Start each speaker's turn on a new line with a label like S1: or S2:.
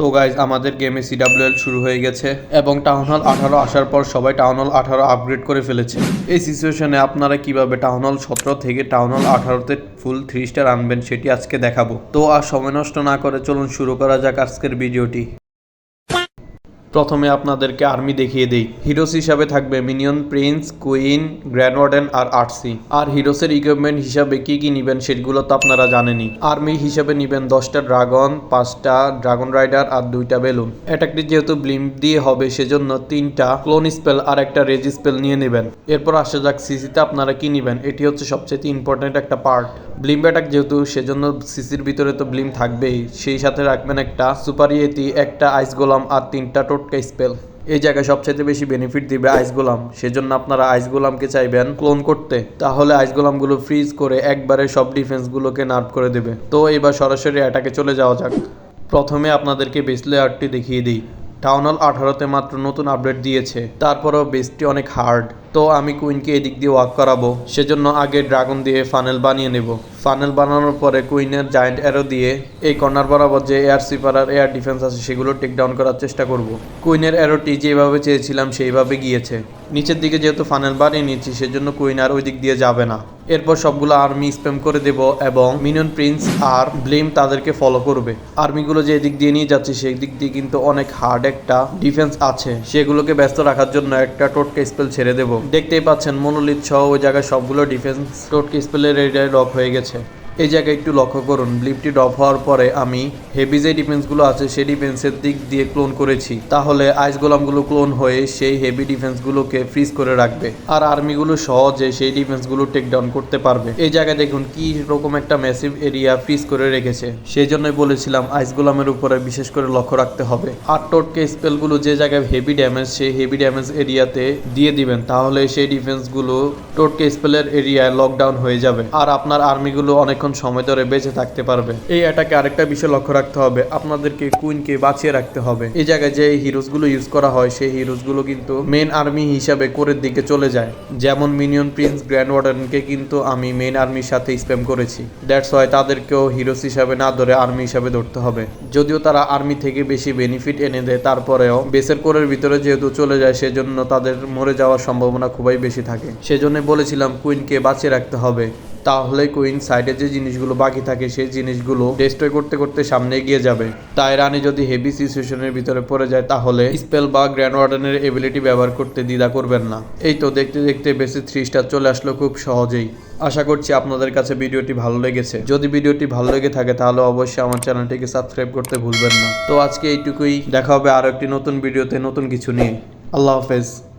S1: তো গাইজ আমাদের গেমে সিডাব্লিউএল শুরু হয়ে গেছে এবং টাউন হল আঠারো আসার পর সবাই টাউন হল আঠারো আপগ্রেড করে ফেলেছে। এই সিচুয়েশনে আপনারা কীভাবে টাউন হল সতেরো থেকে টাউন হল আঠারোতে ফুল থ্রি স্টার আনবেন সেটি আজকে দেখাবো। তো আর সময় নষ্ট না করে চলুন শুরু করা যাক আজকের ভিডিওটি প্রথমে আপনাদেরকে আর্মি দেখিয়ে দেই। হিরোস হিসাবে থাকবে minion, prince, queen, grand warden আর আর্টসি আর হিরোসের ইকুইপমেন্ট হিসাবে কি কি নিবেন সেগুলো তো আপনারা জানেনই। আর্মি হিসাবে নিবেন দশটা ড্রাগন, পাঁচটা ড্রাগন রাইডার আর দুইটা বেলুন। অ্যাটাকটি যেহেতু ব্লিম দিয়ে হবে, সেজন্য তিনটা ক্লোন স্পেল আর একটা রেজি স্পেল নিয়ে নেবেন। এরপর আসা যাক সিসিতে আপনারা কি নিবেন। এটি হচ্ছে সবচেয়ে ইম্পর্টেন্ট একটা পার্ট ব্লিম অ্যাটাক যেহেতু, সেজন্য সিসির ভিতরে তো ব্লিম থাকবেই। সেই সাথে রাখবেন একটা সুপার ইয়েতি একটা আইস গোলাম আর তিনটা টোটকা স্পেল এই জায়গায় সবচাইতে বেশি বেনিফিট দিবে আইস গোলাম। সেজন্য আপনারা আইস গোলামকে চাইবেন ক্লোন করতে। তাহলে আইস গোলামগুলো ফ্রিজ করে একবারে সব ডিফেন্সগুলোকে নার্ভ করে দেবে। তো এবার সরাসরি অ্যাটাকে চলে যাওয়া যাক। প্রথমে আপনাদেরকে বেসলে আর্টটি দেখিয়ে দিই। টাউন হল আঠারোতে মাত্র নতুন আপডেট দিয়েছে। তারপরেও বেসটি অনেক হার্ড তো আমি কুইনকে এদিক দিয়ে ওয়াক করাবো। সেজন্য আগে ড্রাগন দিয়ে ফানেল বানিয়ে নেব। ফানেল বানানোর পরে কুইনের জায়েন্ট অ্যারো দিয়ে এই কর্নার বরাবর যে এয়ার সুইপার আর এয়ার ডিফেন্স আছে, সেগুলো টেক ডাউন করার চেষ্টা করব। কুইনের অ্যারোটি যেভাবে চেয়েছিলাম, সেইভাবে গিয়েছে। নিচের দিকে যেহেতু ফানেল বানিয়ে নিচ্ছি সেজন্য কুইন আর ওই দিক দিয়ে যাবে না। এরপর সবগুলো আর্মি স্প্যাম করে দেব এবং মিনিয়ন প্রিন্স আর ব্লেম তাদেরকে ফলো করবে। আর্মিগুলো যে দিক দিয়ে নিয়ে যাচ্ছে, সেই দিক দিয়ে কিন্তু অনেক হার্ড একটা ডিফেন্স আছে। সেগুলোকে ব্যস্ত রাখার জন্য একটা টোটকা স্পেল ছেড়ে দেব। দেখতেই পাচ্ছেন মনোলিত সহ ওই জায়গায় সবগুলো ডিফেন্স টোটকি স্পেলের এরিয়ায় লক হয়ে গেছে। এই জায়গায় একটু লক্ষ্য করুন ব্লিপটি ড্রপ হওয়ার পরে আমি হেভি যে ডিফেন্সগুলো আছে সেই ডিফেন্সের দিক দিয়ে ক্লোন করেছি। তাহলে আইস গোলামগুলো ক্লোন হয়ে সেই হেভি ডিফেন্সগুলোকে ফ্রিজ করে রাখবে। আর আর্মিগুলো সহজে সেই ডিফেন্সগুলো টেক ডাউন করতে পারবে। এই জায়গায় দেখুন কি রকম একটা ম্যাসিভ এরিয়া ফ্রিজ করে রেখেছে। সেই জন্যই বলেছিলাম আইস গোলামের উপরে বিশেষ করে লক্ষ্য রাখতে হবে। আর টোটকে স্পেলগুলো যে জায়গায় হেভি ড্যামেজ সেই হেভি ড্যামেজ এরিয়াতে দিয়ে দিবেন। তাহলে সেই ডিফেন্সগুলো টোটকে স্পেলের এরিয়ায় লকডাউন হয়ে যাবে। আর আপনার আর্মিগুলো অনেকক্ষণ সময় ধরে বেঁচে থাকতে পারবে। এই অ্যাটাকে আরেকটা বিষয় লক্ষ্য রাখতে হবে। আপনাদেরকে কুইনকে বাঁচিয়ে রাখতে হবে। এই জায়গায় যে হিরোসগুলো ইউজ করা হয়, সেই হিরোসগুলো কিন্তু মেন আর্মি হিসাবে কোরের দিকে চলে যায়। যেমন মিনিয়ন প্রিন্স গ্র্যান্ড ওয়ার্ডেনকে কিন্তু আমি মেন আর্মির সাথে স্প্যাম করেছি। দ্যাটস ওয়াই তাদেরকেও হিরোস হিসাবে না ধরে আর্মি হিসাবে ধরতে হবে। যদিও তারা আর্মি থেকে বেশি বেনিফিট এনে দেয়, তারপরেও বেসের কোরের ভিতরে যেহেতু চলে যায়, সেজন্য তাদের মরে যাওয়ার সম্ভাবনা খুবই বেশি থাকে। সেজন্য বলেছিলাম কুইনকে বাঁচিয়ে রাখতে হবে। তাহলে কুইন সাইডে যে জিনিসগুলো বাকি থাকে, সেই জিনিসগুলো ডিস্ট্রয় করতে করতে সামনে এগিয়ে যাবে। তাই রানী যদি হেভি সিচুয়েশনের ভিতরে পড়ে যায়, তাহলে স্পেল বা গ্র্যান্ড ওয়ার্ডেনের এবিলিটি ব্যবহার করতে দ্বিধা করবেন না। এই তো দেখতে দেখতে বেশি থ্রি স্টার চলে আসলো খুব সহজেই। আশা করছি আপনাদের কাছে ভিডিওটি ভালো লেগেছে। যদি ভিডিওটি ভালো লেগে থাকে, তাহলে অবশ্যই আমার চ্যানেলটিকে সাবস্ক্রাইব করতে ভুলবেন না। তো আজকে এইটুকুই। দেখা হবে আরও একটি নতুন ভিডিওতে নতুন কিছু নিয়ে। আল্লাহ হাফেজ।